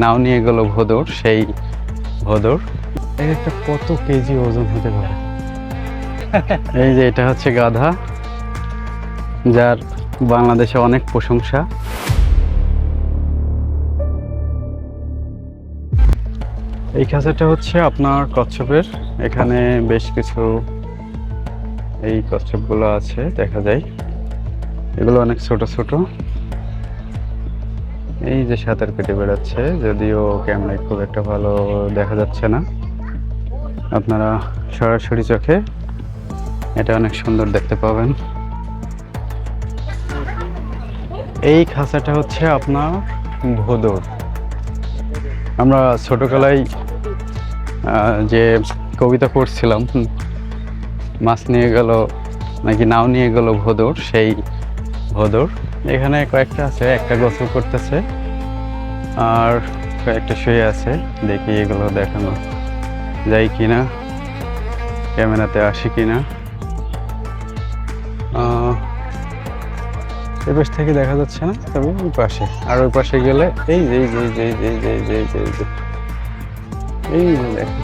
নাও নিয়ে গেল ভোদর সেই ভোদর। এর একটা কত কেজি ওজন হতে পারে। এই যে এটা হচ্ছে গাধা যার বাংলাদেশে অনেক প্রশংসা। এই খাঁচাটা হচ্ছে আপনার কচ্ছপের। এখানে বেশ কিছু এই কচ্ছপগুলো আছে দেখা যায়। এগুলো অনেক ছোট ছোট। এই যে সাঁতার কেটে বেড়াচ্ছে, যদিও ক্যামেরায় খুব একটা ভালো দেখা যাচ্ছে না। আপনারা সরাসরি চোখে এটা অনেক সুন্দর দেখতে পাবেন। এই খাঁচাটা হচ্ছে আপনার ভোদর। আমরা ছোটবেলায় যে কবিতা পড়ছিলাম মাছ নিয়ে গেল নাকি নাও নিয়ে গেল ভোদর, সেই ভোদর। এখানে কয়েকটা আছে, একটা গোসল করতেছে আর কয়েকটা শুয়ে আছে, দেখি এগুলো দেখানো যায় কিনা, ক্যামেরাতে আসে কিনা। এ পাশ থেকে দেখা যাচ্ছে না, তবে ওই পাশে, আর ওই পাশে গেলে এই যে যে যে যে যে যে, এই যে এই যে দেখো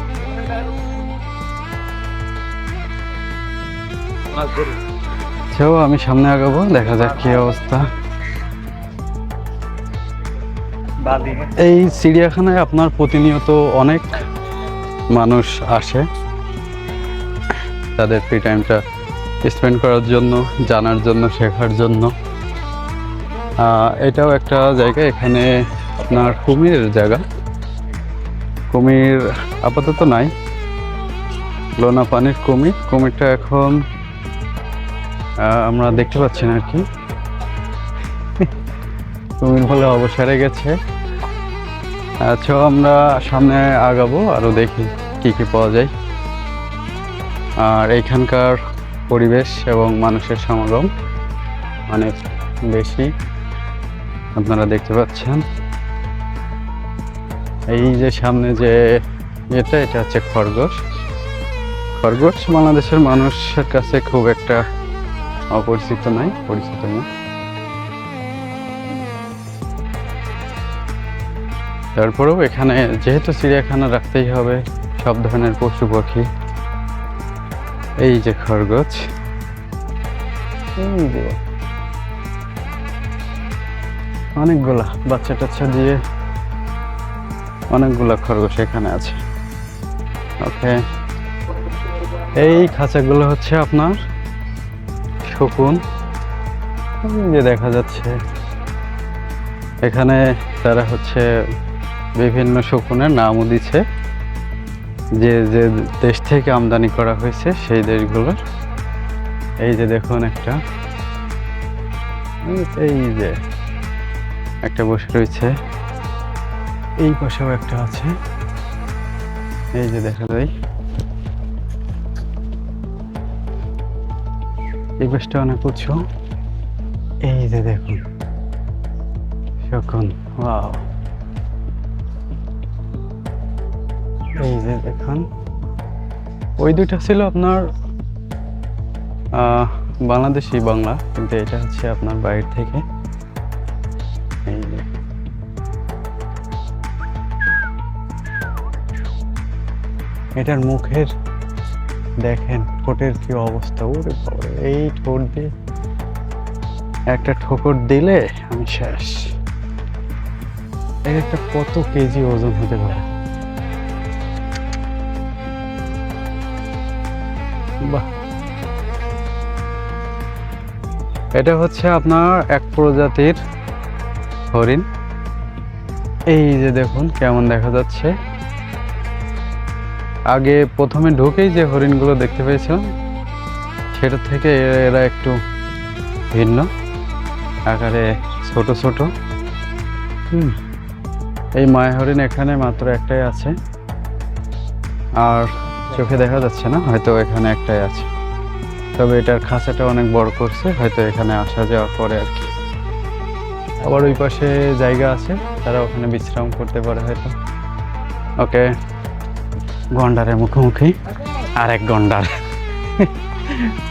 সেও আমি সামনে আগাবো, দেখা যাক কি অবস্থা। এই চিড়িয়াখানায় আপনার প্রতিনিয়ত অনেক মানুষ আসে। তাদের ফ্রি টাইমটা স্পেন্ড করার জন্য, জানার জন্য, শেখার জন্য। এটাও একটা জায়গা, এখানে আপনার কুমিরের জায়গা। কুমির আপাতত নাই। লোনা পানির কুমির, কুমিরটা এখন আমরা দেখতে পাচ্ছি না আর কি। কুমির বলে অবসরে গেছে। আচ্ছা আমরা সামনে আগাবো আরও দেখি কি কি পাওয়া যায়। আর এইখানকার পরিবেশ এবং মানুষের সমাগম অনেক বেশি, আপনারা দেখতে পাচ্ছেন। এই যে সামনে যে এটা এটা হচ্ছে খরগোশ। খরগোশ বাংলাদেশের মানুষের কাছে খুব একটা অপরিচিত নাই, পরিচিত না তারপরেও এখানে যেহেতু চিড়িয়াখানা রাখতেই হবে, সব ধরনের পশু পাখি, এই যে খরগোশ অনেকগুলা বাচ্চা টাচ্চা দিয়ে অনেকগুলা খরগোশ এখানে আছে। ওকে এই খাঁচাগুলো হচ্ছে আপনার শকুন। যে দেখা যাচ্ছে, এখানে তারা হচ্ছে বিভিন্ন শকুনের নামও দিচ্ছে। যে যে দেশ থেকে আমদানি করা হয়েছে সেই দেশগুলোর। এই যে দেখুন একটা। এই যে একটা বসে রয়েছে। এই পাশেও একটা আছে। এই যে দেখা যায়। এই পাশটা অনেক উঁচু। এই যে দেখুন। শকুন, ওয়াও। এই যে দেখুন। ওই দুইটা ছিল আপনার বাংলাদেশি বাংলা, কিন্তু এটা হচ্ছে আপনার বাইরে থেকে। এই যে। এটার মুখের দেখেন ঠোঁটের কি অবস্থা ওরে বাবারে, এই ঠোঁট দিয়ে একটা ঠোকর দিলে আমি শেষ। এর একটা কত কেজি ওজন হতে পারে? বাহ। এটা হচ্ছে আপনার এক প্রজাতির হরিণ। এই যে দেখুন কেমন দেখা যাচ্ছে। আগে প্রথমে ঢুকেই যে হরিণগুলো দেখতে পেয়েছিলাম, সেটা থেকে এরা একটু ভিন্ন। আকারে ছোট ছোট। হুম, এই মায়া হরিণ এখানে মাত্র একটাই আছে। আর চোখে দেখা যাচ্ছে না, হয়তো এখানে একটাই আছে। তবে এটার খাঁচাটা অনেক বড় করছে, হয়তো এখানে আসা যাওয়ার পরে আর কি। আবার ওই পাশে জায়গা আছে, তারা ওখানে বিশ্রাম করতে পারে হয়তো। ওকে। গন্ডারের মুখোমুখি আর এক গন্ডার।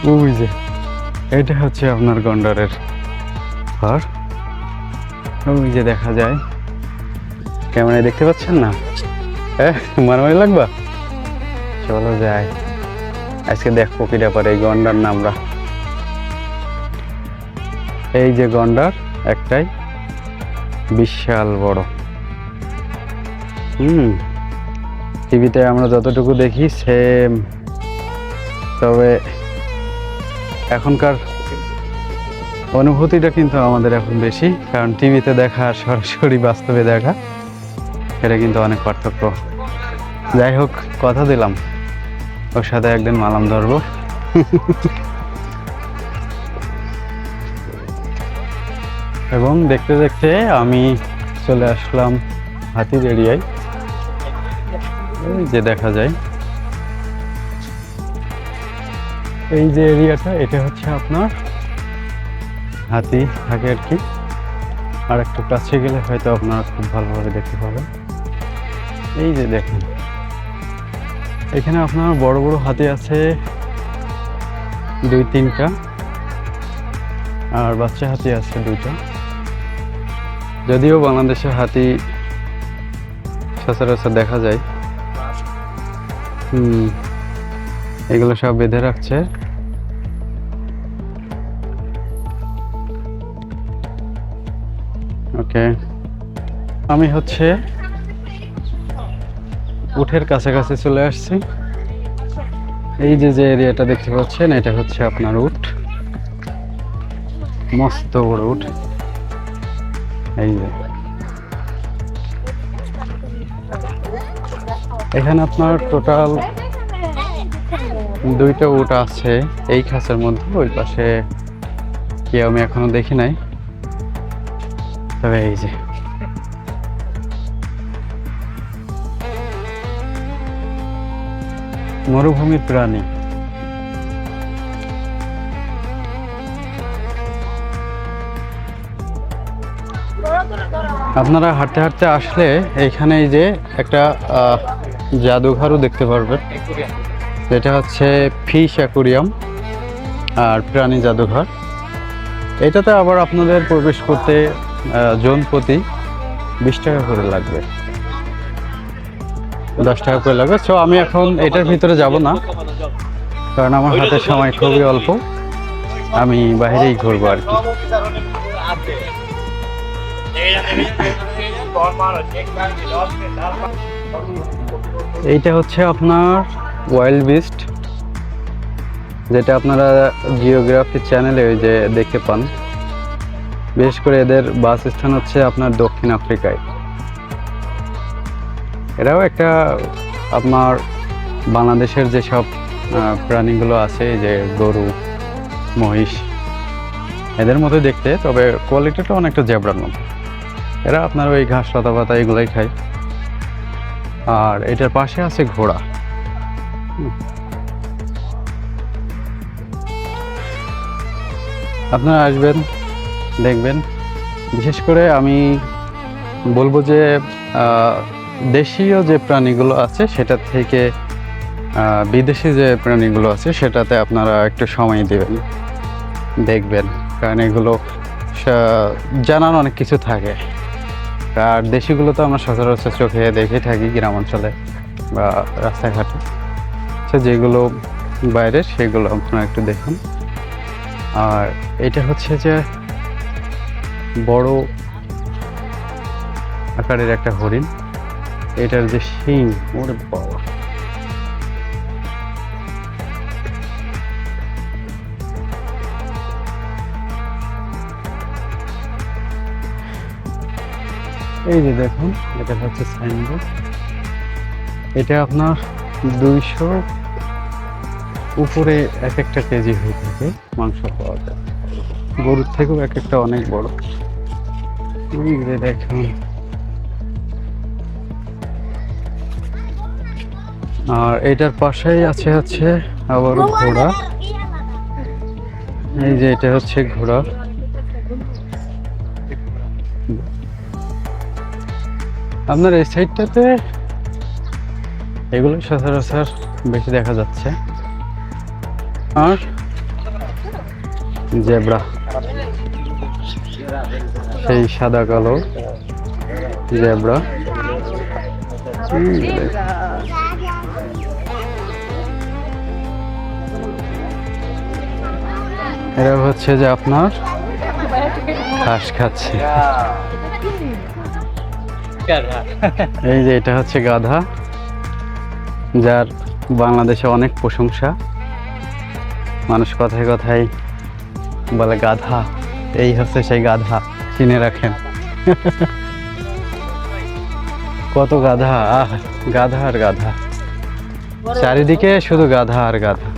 ওই যে এটা হচ্ছে আপনার গন্ডারের ঘর। ওই যে দেখা যায়। ক্যামেরায় দেখতে পাচ্ছেন না? হ্যাঁ মারামারি লাগবা? চলো যাই। আজকে দেখব কিটা পারে এই গন্ডার নামরা এই যে গন্ডার, একটাই বিশাল বড়। হুম। টিভিতে আমরা যতটুকু দেখি সেম তবে এখনকার অনুভূতিটা কিন্তু আমাদের এখন বেশি, কারণ টিভিতে দেখা আর সরাসরি বাস্তবে দেখা, এটা কিন্তু অনেক পার্থক্য। যাই হোক, কথা দিলাম। ওর সাথে একদিন মালাম ধরবো। এবং দেখতে দেখতে আমি চলে আসলাম হাতির এরিয়ায়। এই যে দেখা যায়। এই যে এরিয়াটা এটা হচ্ছে আপনার হাতি থাকে আর কি। আর একটু কাছে গেলে হয়তো আপনারা খুব ভালোভাবে দেখতে পাবেন। এই যে দেখুন। এখানে আপনার বড় বড় হাতি আছে দুই তিনটা। আর বাচ্চা হাতি আছে দুইটা। যদিও বাংলাদেশে হাতি সচরাচর দেখা যায়। হুম, এগুলো সব বেঁধে রাখছে। ওকে, আমি হচ্ছে উঠের কাছাকাছি চলে আসছি। এই যে যে এরিয়াটা দেখতে পাচ্ছেন, এটা হচ্ছে আপনার উট। মস্ত বড় উট। এই যে। এখানে আপনার টোটাল দুইটা উট আছে। এই খাঁচার মধ্যে, ওই পাশে কি আমি এখনও দেখি নাই। তবে এই যে। মরুভূমির প্রাণী। আপনারা হাঁটতে হাঁটতে আসলে এইখানে যে একটা জাদুঘরও দেখতে পারবেন। যেটা হচ্ছে ফিশ অ্যাকুরিয়াম আর প্রাণী জাদুঘর। এটাতে আবার আপনাদের প্রবেশ করতে জন প্রতি বিশ টাকা করে লাগবে। দশ টাকা করে লাগবে। সো আমি এখন এটার ভিতরে যাব না, কারণ আমার হাতে সময় খুবই অল্প। আমি বাইরেই ঘুরবো আর কি। এইটা হচ্ছে আপনার ওয়াইল্ড বিস্ট যেটা আপনারা জিওগ্রাফি চ্যানেলে ওই যে দেখতে পান। বিশেষ করে এদের বাস স্থান হচ্ছে আপনার দক্ষিণ আফ্রিকায়। এরাও একটা আপনার বাংলাদেশের যেসব প্রাণীগুলো আছে যে গরু, মহিষ, এদের মতো দেখতে, তবে কোয়ালিটিটা অনেকটা জেব্রার মতো। এরা আপনার ওই ঘাস, লতা পাতা, এগুলাই খায়। আর এটার পাশে আছে ঘোড়া। আপনারা আসবেন, দেখবেন। বিশেষ করে আমি বলব যে দেশীয় যে প্রাণীগুলো আছে, সেটা থেকে বিদেশি যে প্রাণীগুলো আছে, সেটাতে আপনারা একটু সময় দেবেন, দেখবেন। কারণ এগুলো জানার অনেক কিছু থাকে। আর দেশিগুলো তো আমরা সচরাচর চোখে দেখে থাকি গ্রাম অঞ্চলে বা রাস্তাঘাটে। সে যেগুলো বাইরে, সেগুলো আপনারা একটু দেখুন। আর এটা হচ্ছে যে বড় আকারের একটা হরিণ। এটার যে শিং, ওর বাবা। এই যে দেখুন, এটা হচ্ছে সাইনবোর্ড। এটা আপনার দুইশো উপরে এক একটা কেজি হয়ে থাকে মাংস পাওয়া যায়। গরুর থেকেও এক একটা অনেক বড়। দেখুন। আর এটার পাশেই আছে হচ্ছে আবারও ঘোড়া। এই যে এটা হচ্ছে ঘোড়া। আপনার এই সাইডটাতে এগুলো সচরাচর বেশি দেখা যাচ্ছে। আর জেব্রা, সেই সাদা কালো জেব্রা। এরা হচ্ছে যে আপনার ঘাস খাচ্ছে। এই যে এটা হচ্ছে গাধা, যার বাংলাদেশে অনেক প্রশংসা। মানুষ কথায় কথায় বলে, গাধা, এই হচ্ছে সেই গাধা, চিনে রাখেন। কত গাধা, আহ, গাধা আর গাধা। চারিদিকে শুধু গাধা আর গাধা।